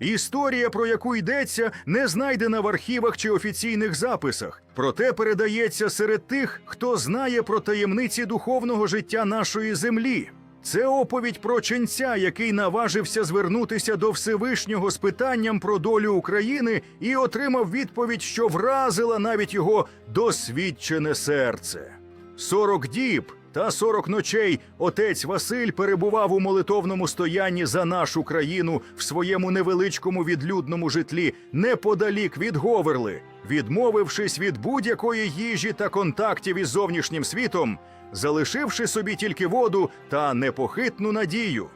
Історія, про яку йдеться, не знайдена в архівах чи офіційних записах, проте передається серед тих, хто знає про таємниці духовного життя нашої землі. Це оповідь про ченця, який наважився звернутися до Всевишнього з питанням про долю України і отримав відповідь, що вразила навіть його досвідчене серце. Сорок діб та сорок ночей отець Василь перебував у молитовному стоянні за нашу країну в своєму невеличкому відлюдному житлі неподалік від Говерли, відмовившись від будь-якої їжі та контактів із зовнішнім світом, залишивши собі тільки воду та непохитну надію.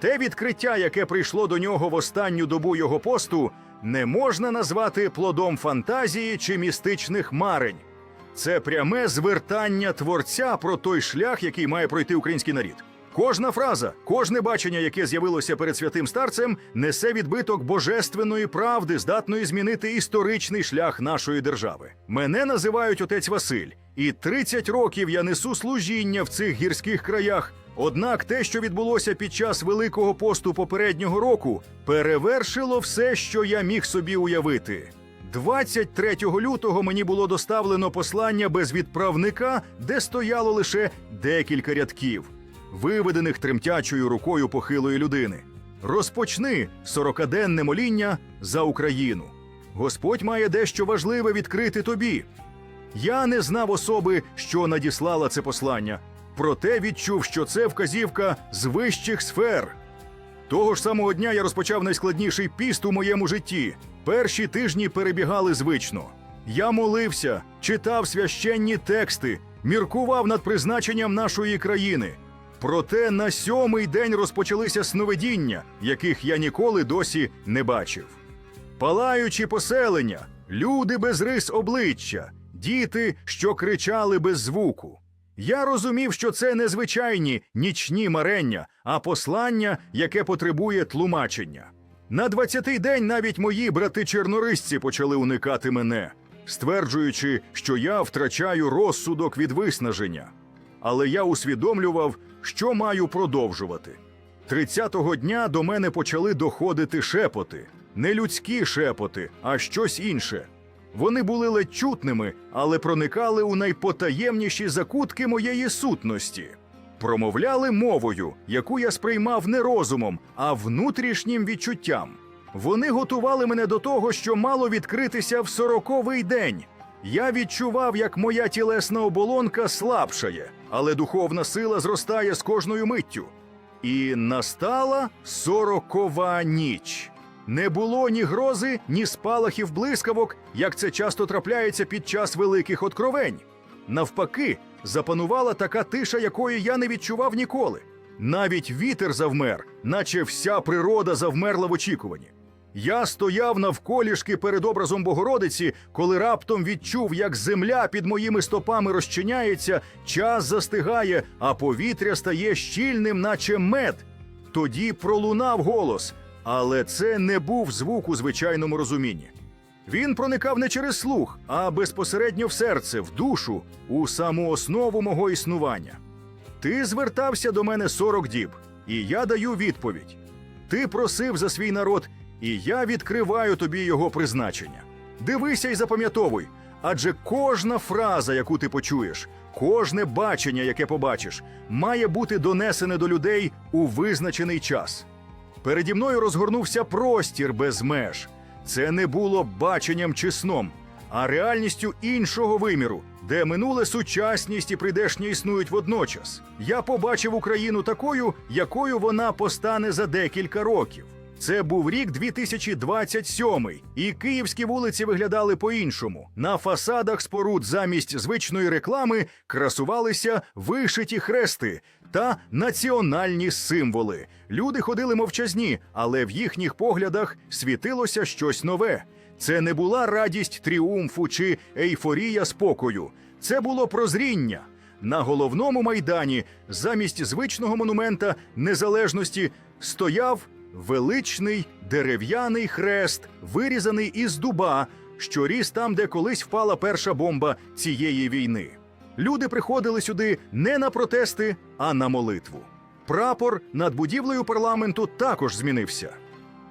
Те відкриття, яке прийшло до нього в останню добу його посту, не можна назвати плодом фантазії чи містичних марень. Це пряме звертання творця про той шлях, який має пройти український нарід. Кожна фраза, кожне бачення, яке з'явилося перед святим старцем, несе відбиток божественної правди, здатної змінити історичний шлях нашої держави. Мене називають отець Василь, і 30 років я несу служіння в цих гірських краях. Однак те, що відбулося під час Великого посту попереднього року, перевершило все, що я міг собі уявити. 23 лютого мені було доставлено послання без відправника, де стояло лише декілька рядків, виведених тремтячою рукою похилої людини. Розпочни сорокаденне моління за Україну. Господь має дещо важливе відкрити тобі. Я не знав особи, що надіслала це послання, проте відчув, що це вказівка з вищих сфер. Того ж самого дня я розпочав найскладніший піст у моєму житті. Перші тижні перебігали звично. Я молився, читав священні тексти, міркував над призначенням нашої країни. Проте на сьомий день розпочалися сновидіння, яких я ніколи досі не бачив. Палаючі поселення, люди без рис обличчя, діти, що кричали без звуку. Я розумів, що це не звичайні нічні марення, а послання, яке потребує тлумачення. На двадцятий день навіть мої брати-чорнорисці почали уникати мене, стверджуючи, що я втрачаю розсудок від виснаження. Але я усвідомлював, що маю продовжувати. Тридцятого дня до мене почали доходити шепоти, не людські шепоти, а щось інше. Вони були ледь чутними, але проникали у найпотаємніші закутки моєї сутності. Промовляли мовою, яку я сприймав не розумом, а внутрішнім відчуттям. Вони готували мене до того, що мало відкритися в сороковий день. Я відчував, як моя тілесна оболонка слабшає, але духовна сила зростає з кожною миттю. І настала сорокова ніч. Не було ні грози, ні спалахів блискавок, як це часто трапляється під час великих откровень. Навпаки, запанувала така тиша, якої я не відчував ніколи. Навіть вітер завмер, наче вся природа завмерла в очікуванні. Я стояв навколішки перед образом Богородиці, коли раптом відчув, як земля під моїми стопами розчиняється, час застигає, а повітря стає щільним, наче мед. Тоді пролунав голос, але це не був звук у звичайному розумінні. Він проникав не через слух, а безпосередньо в серце, в душу, у саму основу мого існування. Ти звертався до мене 40 діб, і я даю відповідь. Ти просив за свій народ, і я відкриваю тобі його призначення. Дивися і запам'ятовуй, адже кожна фраза, яку ти почуєш, кожне бачення, яке побачиш, має бути донесене до людей у визначений час. Переді мною розгорнувся простір без меж. Це не було баченням чи сном, а реальністю іншого виміру, де минуле сучасність і прийдешнє існують водночас. Я побачив Україну такою, якою вона постане за декілька років. Це був рік 2027, і київські вулиці виглядали по-іншому. На фасадах споруд замість звичної реклами красувалися вишиті хрести та національні символи. Люди ходили мовчазні, але в їхніх поглядах світилося щось нове. Це не була радість тріумфу чи ейфорія спокою. Це було прозріння. На головному майдані замість звичного монумента незалежності стояв величний дерев'яний хрест, вирізаний із дуба, що ріс там, де колись впала перша бомба цієї війни. Люди приходили сюди не на протести, а на молитву. Прапор над будівлею парламенту також змінився.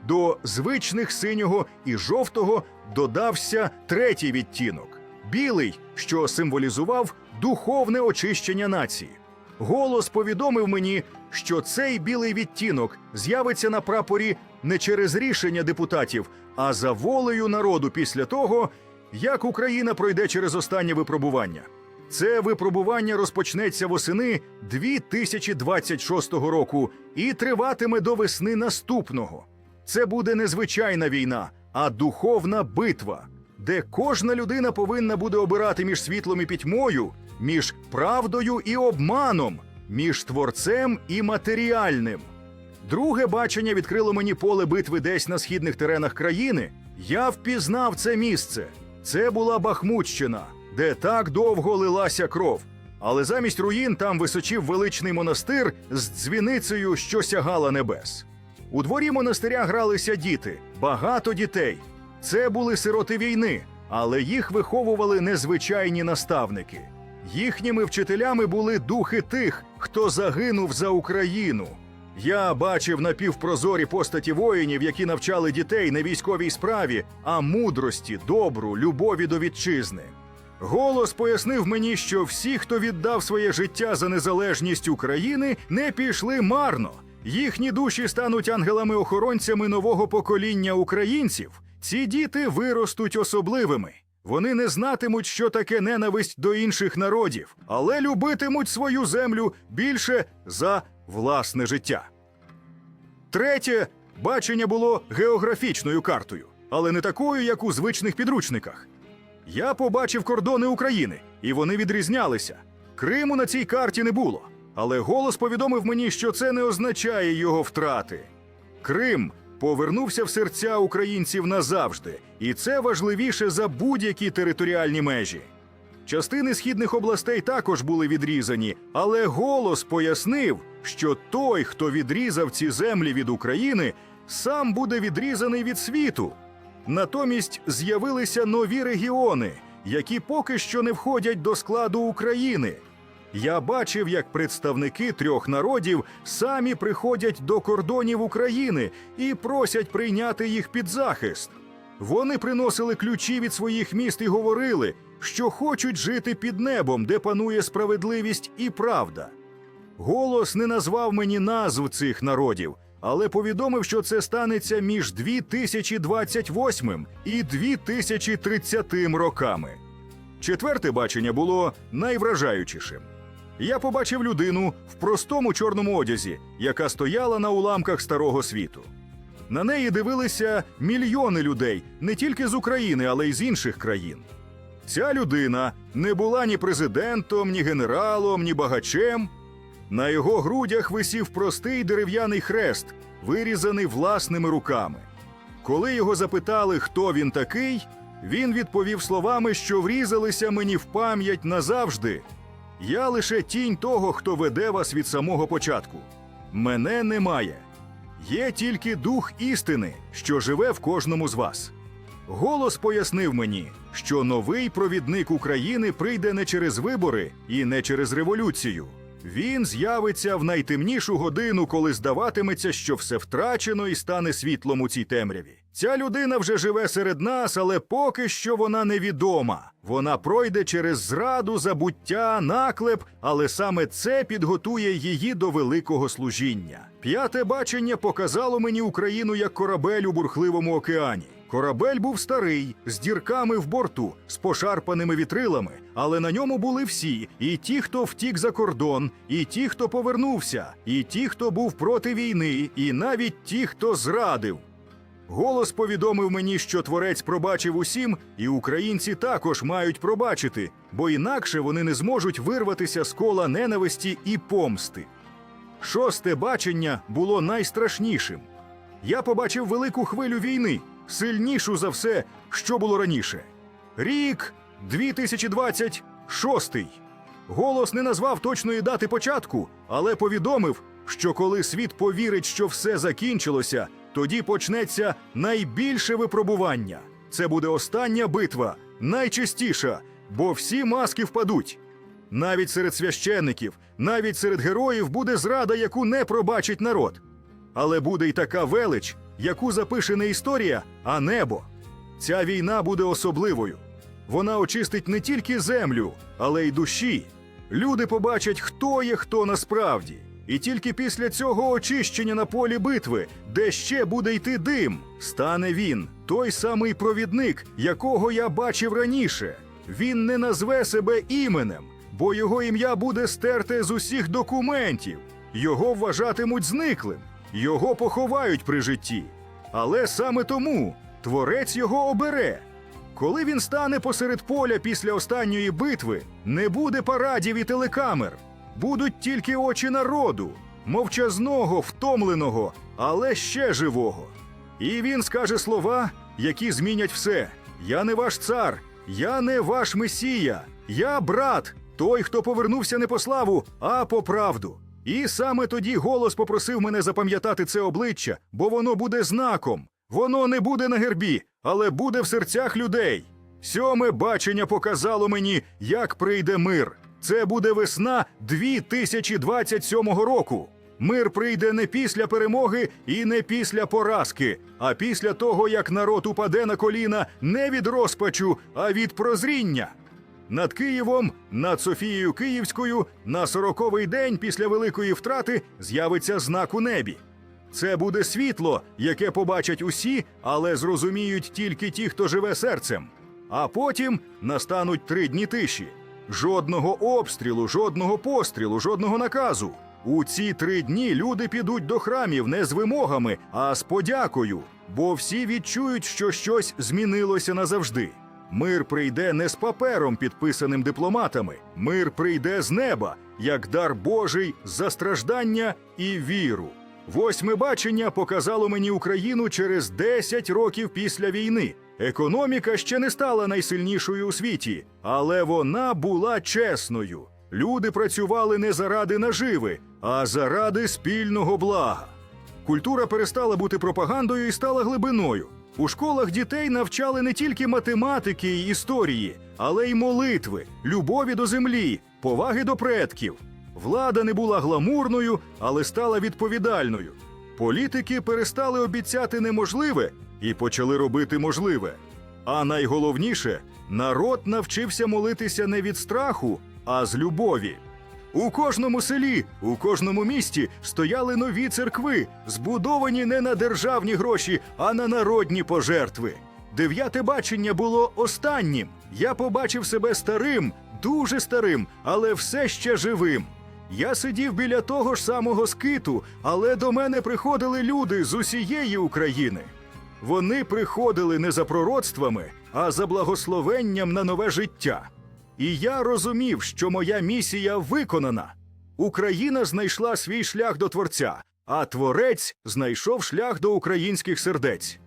до звичних синього і жовтого додався третій відтінок білий, що символізував духовне очищення нації. Голос повідомив мені, що цей білий відтінок з'явиться на прапорі не через рішення депутатів, а за волею народу після того, як Україна пройде через останнє випробування. Це випробування розпочнеться восени 2026 року і триватиме до весни наступного. Це буде не звичайна війна, а духовна битва, де кожна людина повинна буде обирати між світлом і пітьмою, між правдою і обманом, між творцем і матеріальним. Друге бачення відкрило мені поле битви десь на східних теренах країни. Я впізнав це місце. Це була Бахмутщина, де так довго лилася кров. Але замість руїн там височив величний монастир з дзвіницею, що сягала небес. У дворі монастиря гралися діти, багато дітей. Це були сироти війни, але їх виховували незвичайні наставники. Їхніми вчителями були духи тих, хто загинув за Україну. Я бачив напівпрозорі постаті воїнів, які навчали дітей не військовій справі, а мудрості, добру, любові до вітчизни. Голос пояснив мені, що всі, хто віддав своє життя за незалежність України, не пішли марно. Їхні душі стануть ангелами-охоронцями нового покоління українців. Ці діти виростуть особливими. Вони не знатимуть, що таке ненависть до інших народів, але любитимуть свою землю більше за власне життя. Третє бачення було географічною картою, але не такою, як у звичних підручниках. Я побачив кордони України, і вони відрізнялися. Криму на цій карті не було, але голос повідомив мені, що це не означає його втрати. Крим повернувся в серця українців назавжди, і це важливіше за будь-які територіальні межі. Частини східних областей також були відрізані, але голос пояснив, що той, хто відрізав ці землі від України, сам буде відрізаний від світу. Натомість з'явилися нові регіони, які поки що не входять до складу України. Я бачив, як представники трьох народів самі приходять до кордонів України і просять прийняти їх під захист. Вони приносили ключі від своїх міст і говорили, що хочуть жити під небом, де панує справедливість і правда. Голос не назвав мені назв цих народів, але повідомив, що це станеться між 2028 і 2030 роками. Четверте бачення було найвражаючішим. Я побачив людину в простому чорному одязі, яка стояла на уламках старого світу. На неї дивилися мільйони людей не тільки з України, але й з інших країн. Ця людина не була ні президентом, ні генералом, ні багачем. На його грудях висів простий дерев'яний хрест, вирізаний власними руками. Коли його запитали, хто він такий, він відповів словами, що врізалися мені в пам'ять назавжди. Я лише тінь того, хто веде вас від самого початку. Мене немає. Є тільки дух істини, що живе в кожному з вас. Голос пояснив мені, що новий провідник України прийде не через вибори і не через революцію. Він з'явиться в найтемнішу годину, коли здаватиметься, що все втрачено і стане світлом у цій темряві. Ця людина вже живе серед нас, але поки що вона невідома. Вона пройде через зраду, забуття, наклеп, але саме це підготує її до великого служіння. П'яте бачення показало мені Україну як корабель у бурхливому океані. Корабель був старий, з дірками в борту, з пошарпаними вітрилами, але на ньому були всі: і ті, хто втік за кордон, і ті, хто повернувся, і ті, хто був проти війни, і навіть ті, хто зрадив. Голос повідомив мені, що творець пробачив усім, і українці також мають пробачити, бо інакше вони не зможуть вирватися з кола ненависті і помсти. Шосте бачення було найстрашнішим. Я побачив велику хвилю війни, сильнішу за все, що було раніше. Рік 2026. Голос не назвав точної дати початку, але повідомив, що коли світ повірить, що все закінчилося, тоді почнеться найбільше випробування. Це буде остання битва, найчистіша, бо всі маски впадуть. Навіть серед священників, навіть серед героїв буде зрада, яку не пробачить народ. Але буде й така велич, яку запише не історія, а небо. Ця війна буде особливою. Вона очистить не тільки землю, але й душі. Люди побачать, хто є хто насправді. І тільки після цього очищення на полі битви, де ще буде йти дим, стане він, той самий провідник, якого я бачив раніше. Він не назве себе іменем, бо його ім'я буде стерте з усіх документів. Його вважатимуть зниклим, його поховають при житті. Але саме тому творець його обере. Коли він стане посеред поля після останньої битви, не буде парадів і телекамер, будуть тільки очі народу, мовчазного, втомленого, але ще живого. І він скаже слова, які змінять все: Я не ваш цар, я не ваш месія, я брат, той, хто повернувся не по славу, а по правду. І саме тоді голос попросив мене запам'ятати це обличчя, бо воно буде знаком. Воно не буде на гербі, але буде в серцях людей. Сьоме бачення показало мені, як прийде мир. Це буде весна 2027 року. Мир прийде не після перемоги і не після поразки, а після того, як народ упаде на коліна не від розпачу, а від прозріння. Над Києвом, над Софією Київською, на сороковий день після великої втрати з'явиться знак у небі. Це буде світло, яке побачать усі, але зрозуміють тільки ті, хто живе серцем. А потім настануть три дні тиші. Жодного обстрілу, жодного пострілу, жодного наказу. У ці три дні люди підуть до храмів не з вимогами, а з подякою, бо всі відчують, що щось змінилося назавжди. Мир прийде не з папером, підписаним дипломатами. Мир прийде з неба, як дар Божий за страждання і віру. Восьме бачення показало мені Україну через 10 років після війни. Економіка ще не стала найсильнішою у світі, але вона була чесною. Люди працювали не заради наживи, а заради спільного блага. Культура перестала бути пропагандою і стала глибиною. У школах дітей навчали не тільки математики і історії, але й молитви, любові до землі, поваги до предків. Влада не була гламурною, але стала відповідальною. Політики перестали обіцяти неможливе і почали робити можливе. А найголовніше, народ навчився молитися не від страху, а з любові. У кожному селі, у кожному місті стояли нові церкви, збудовані не на державні гроші, а на народні пожертви. Дев'яте бачення було останнім. Я побачив себе старим, дуже старим, але все ще живим. Я сидів біля того ж самого скиту, але до мене приходили люди з усієї України. Вони приходили не за пророцтвами, а за благословенням на нове життя. І я розумів, що моя місія виконана. Україна знайшла свій шлях до Творця, а Творець знайшов шлях до українських сердець.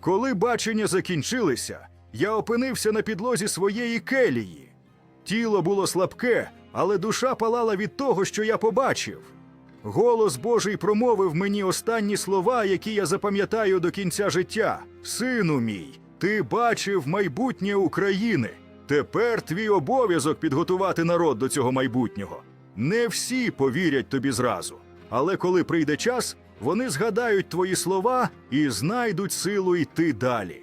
Коли бачення закінчилися, я опинився на підлозі своєї келії. Тіло було слабке, але душа палала від того, що я побачив. Голос Божий промовив мені останні слова, які я запам'ятаю до кінця життя. Сину мій, ти бачив майбутнє України. Тепер твій обов'язок підготувати народ до цього майбутнього. Не всі повірять тобі зразу, але коли прийде час, вони згадають твої слова і знайдуть силу йти далі.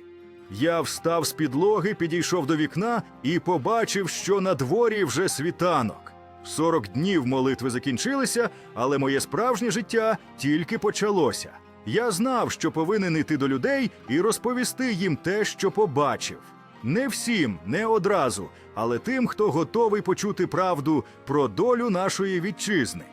Я встав з підлоги, підійшов до вікна і побачив, що на дворі вже світанок. Сорок днів молитви закінчилися, але моє справжнє життя тільки почалося. Я знав, що повинен йти до людей і розповісти їм те, що побачив. Не всім, не одразу, але тим, хто готовий почути правду про долю нашої вітчизни.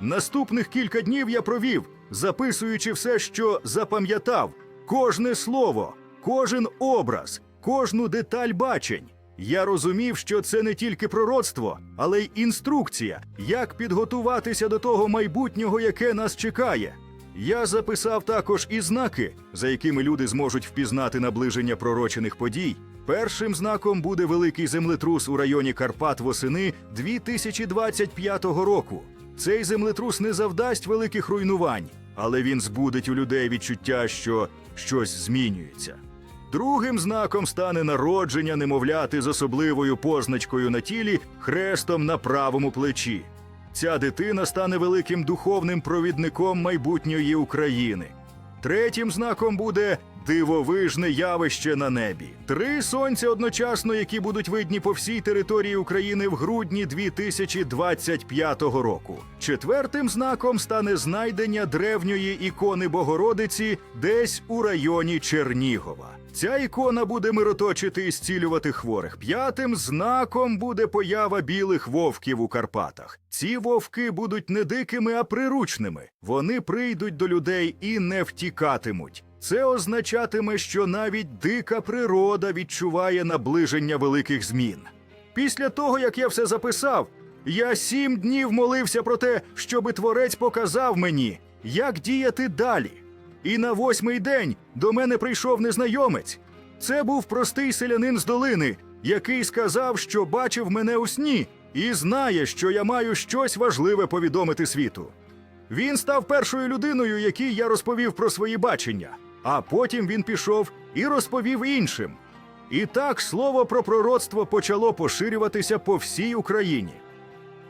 Наступних кілька днів я провів, записуючи все, що запам'ятав, кожне слово, кожен образ, кожну деталь бачень. Я розумів, що це не тільки пророцтво, але й інструкція, як підготуватися до того майбутнього, яке нас чекає. Я записав також і знаки, за якими люди зможуть впізнати наближення пророчених подій. Першим знаком буде великий землетрус у районі Карпат восени 2025 року. Цей землетрус не завдасть великих руйнувань, але він збудить у людей відчуття, що щось змінюється. Другим знаком стане народження немовляти з особливою позначкою на тілі хрестом на правому плечі. Ця дитина стане великим духовним провідником майбутньої України. Третім знаком буде дивовижне явище на небі. Три сонця одночасно, які будуть видні по всій території України в грудні 2025 року. Четвертим знаком стане знайдення древньої ікони Богородиці десь у районі Чернігова. Ця ікона буде мироточити і зцілювати хворих. П'ятим знаком буде поява білих вовків у Карпатах. Ці вовки будуть не дикими, а приручними. Вони прийдуть до людей і не втікатимуть. Це означатиме, що навіть дика природа відчуває наближення великих змін. Після того, як я все записав, я сім днів молився про те, щоби творець показав мені, як діяти далі. І на восьмий день до мене прийшов незнайомець. Це був простий селянин з долини, який сказав, що бачив мене у сні і знає, що я маю щось важливе повідомити світу. Він став першою людиною, якій я розповів про свої бачення, а потім він пішов і розповів іншим. І так слово про пророцтво почало поширюватися по всій Україні.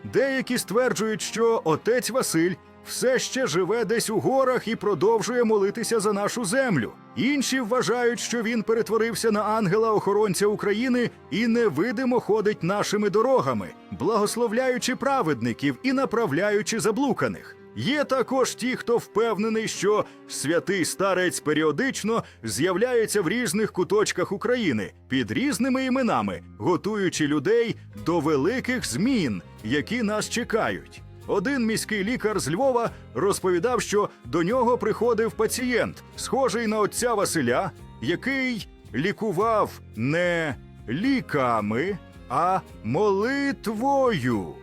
Деякі стверджують, що отець Василь все ще живе десь у горах і продовжує молитися за нашу землю. Інші вважають, що він перетворився на ангела-охоронця України і невидимо ходить нашими дорогами, благословляючи праведників і направляючи заблуканих. Є також ті, хто впевнений, що святий старець періодично з'являється в різних куточках України під різними іменами, готуючи людей до великих змін, які нас чекають. Один міський лікар з Львова розповідав, що до нього приходив пацієнт, схожий на отця Василя, який лікував не ліками, а молитвою.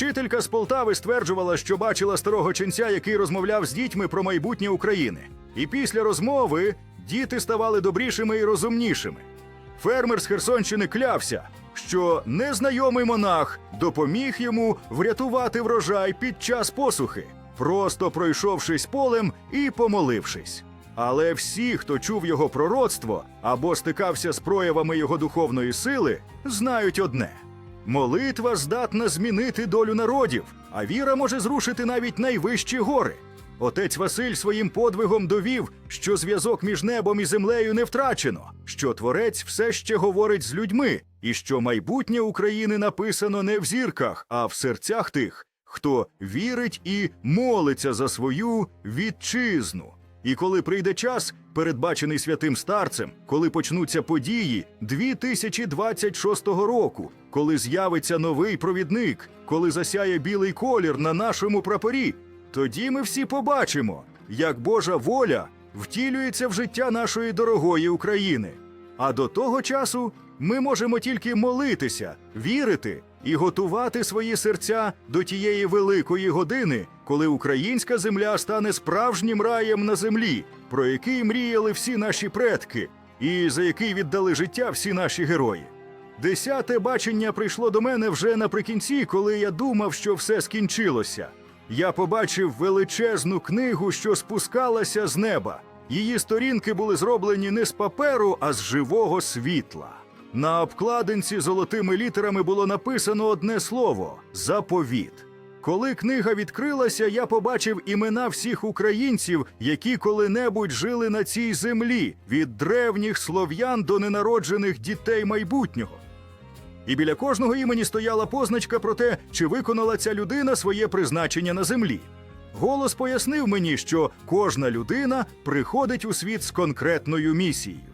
Вчителька з Полтави стверджувала, що бачила старого ченця, який розмовляв з дітьми про майбутнє України. І після розмови діти ставали добрішими і розумнішими. Фермер з Херсонщини клявся, що незнайомий монах допоміг йому врятувати врожай під час посухи, просто пройшовшись полем і помолившись. Але всі, хто чув його пророцтво або стикався з проявами його духовної сили, знають одне: молитва здатна змінити долю народів, а віра може зрушити навіть найвищі гори. Отець Василь своїм подвигом довів, що зв'язок між небом і землею не втрачено, що творець все ще говорить з людьми, і що майбутнє України написано не в зірках, а в серцях тих, хто вірить і молиться за свою вітчизну. І коли прийде час, передбачений святим старцем, коли почнуться події 2026 року, коли з'явиться новий провідник, коли засяє білий колір на нашому прапорі, тоді ми всі побачимо, як Божа воля втілюється в життя нашої дорогої України. А до того часу ми можемо тільки молитися, вірити і готувати свої серця до тієї великої години, коли українська земля стане справжнім раєм на землі, про який мріяли всі наші предки, і за який віддали життя всі наші герої. Десяте бачення прийшло до мене вже наприкінці, коли я думав, що все скінчилося. Я побачив величезну книгу, що спускалася з неба. Її сторінки були зроблені не з паперу, а з живого світла. На обкладинці золотими літерами було написано одне слово заповіт. Коли книга відкрилася, я побачив імена всіх українців, які коли-небудь жили на цій землі, від древніх слов'ян до ненароджених дітей майбутнього. І біля кожного імені стояла позначка про те, чи виконала ця людина своє призначення на землі. Голос пояснив мені, що кожна людина приходить у світ з конкретною місією.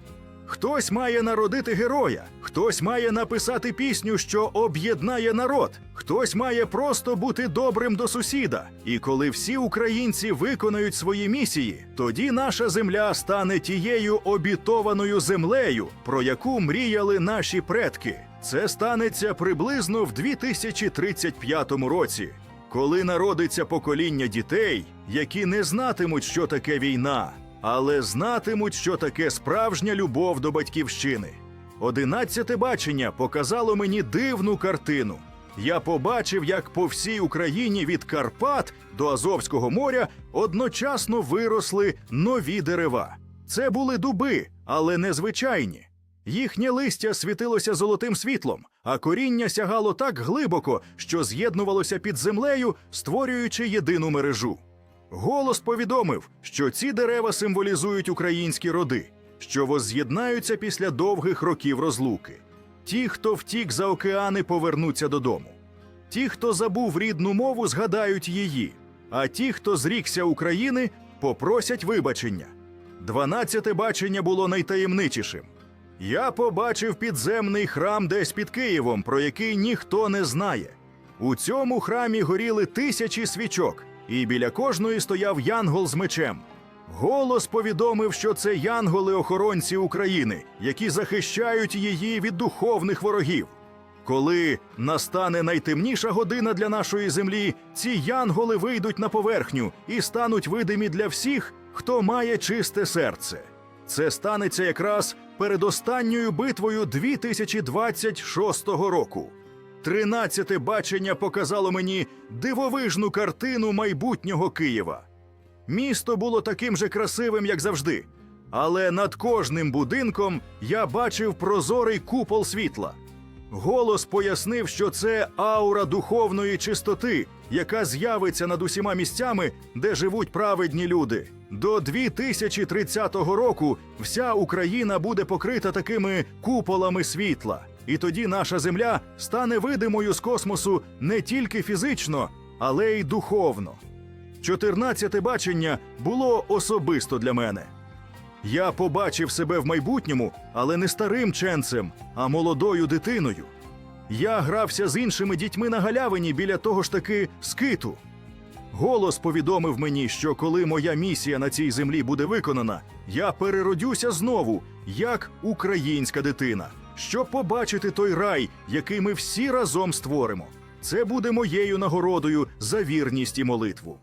Хтось має народити героя, хтось має написати пісню, що об'єднає народ, хтось має просто бути добрим до сусіда. І коли всі українці виконають свої місії, тоді наша земля стане тією обітованою землею, про яку мріяли наші предки. Це станеться приблизно в 2035 році, коли народиться покоління дітей, які не знатимуть, що таке війна, але знатимуть, що таке справжня любов до батьківщини. Одинадцяте бачення показало мені дивну картину. Я побачив, як по всій Україні від Карпат до Азовського моря одночасно виросли нові дерева. Це були дуби, але незвичайні. Їхнє листя світилося золотим світлом, а коріння сягало так глибоко, що з'єднувалося під землею, створюючи єдину мережу. Голос повідомив, що ці дерева символізують українські роди, що возз'єднаються після довгих років розлуки. Ті, хто втік за океани, повернуться додому. Ті, хто забув рідну мову, згадають її, а ті, хто зрікся України, попросять вибачення. Дванадцяте бачення було найтаємничішим. Я побачив підземний храм десь під Києвом, про який ніхто не знає. У цьому храмі горіли тисячі свічок, і біля кожної стояв янгол з мечем. Голос повідомив, що це янголи-охоронці України, які захищають її від духовних ворогів. Коли настане найтемніша година для нашої землі, ці янголи вийдуть на поверхню і стануть видимі для всіх, хто має чисте серце. Це станеться якраз перед останньою битвою 2026 року. Тринадцяте бачення показало мені дивовижну картину майбутнього Києва. Місто було таким же красивим, як завжди, але над кожним будинком я бачив прозорий купол світла. Голос пояснив, що це аура духовної чистоти, яка з'явиться над усіма місцями, де живуть праведні люди. До 2030 року вся Україна буде покрита такими куполами світла, і тоді наша земля стане видимою з космосу не тільки фізично, але й духовно. Чотирнадцяте бачення було особисто для мене. Я побачив себе в майбутньому, але не старим ченцем, а молодою дитиною. Я грався з іншими дітьми на галявині біля того ж таки скиту. Голос повідомив мені, що коли моя місія на цій землі буде виконана, я переродюся знову, як українська дитина, щоб побачити той рай, який ми всі разом створимо. Це буде моєю нагородою за вірність і молитву.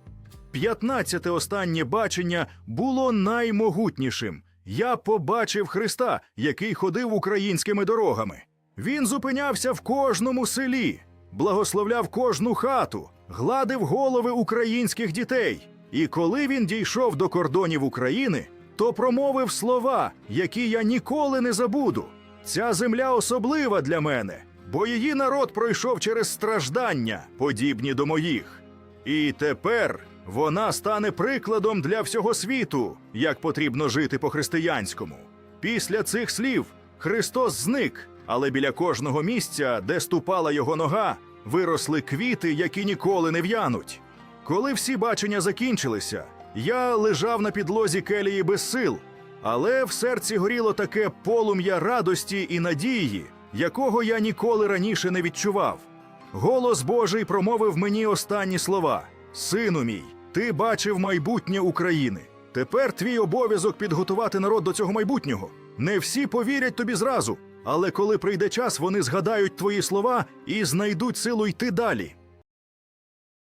П'ятнадцяте останнє бачення було наймогутнішим. Я побачив Христа, який ходив українськими дорогами. Він зупинявся в кожному селі, благословляв кожну хату, гладив голови українських дітей. І коли він дійшов до кордонів України, то промовив слова, які я ніколи не забуду. Ця земля особлива для мене, бо її народ пройшов через страждання, подібні до моїх. І тепер вона стане прикладом для всього світу, як потрібно жити по-християнському. Після цих слів Христос зник, але біля кожного місця, де ступала його нога, виросли квіти, які ніколи не в'януть. Коли всі бачення закінчилися, я лежав на підлозі келії без сил, але в серці горіло таке полум'я радості і надії, якого я ніколи раніше не відчував. Голос Божий промовив мені останні слова: Сину мій, ти бачив майбутнє України. Тепер твій обов'язок підготувати народ до цього майбутнього. Не всі повірять тобі зразу, але коли прийде час, вони згадають твої слова і знайдуть силу йти далі.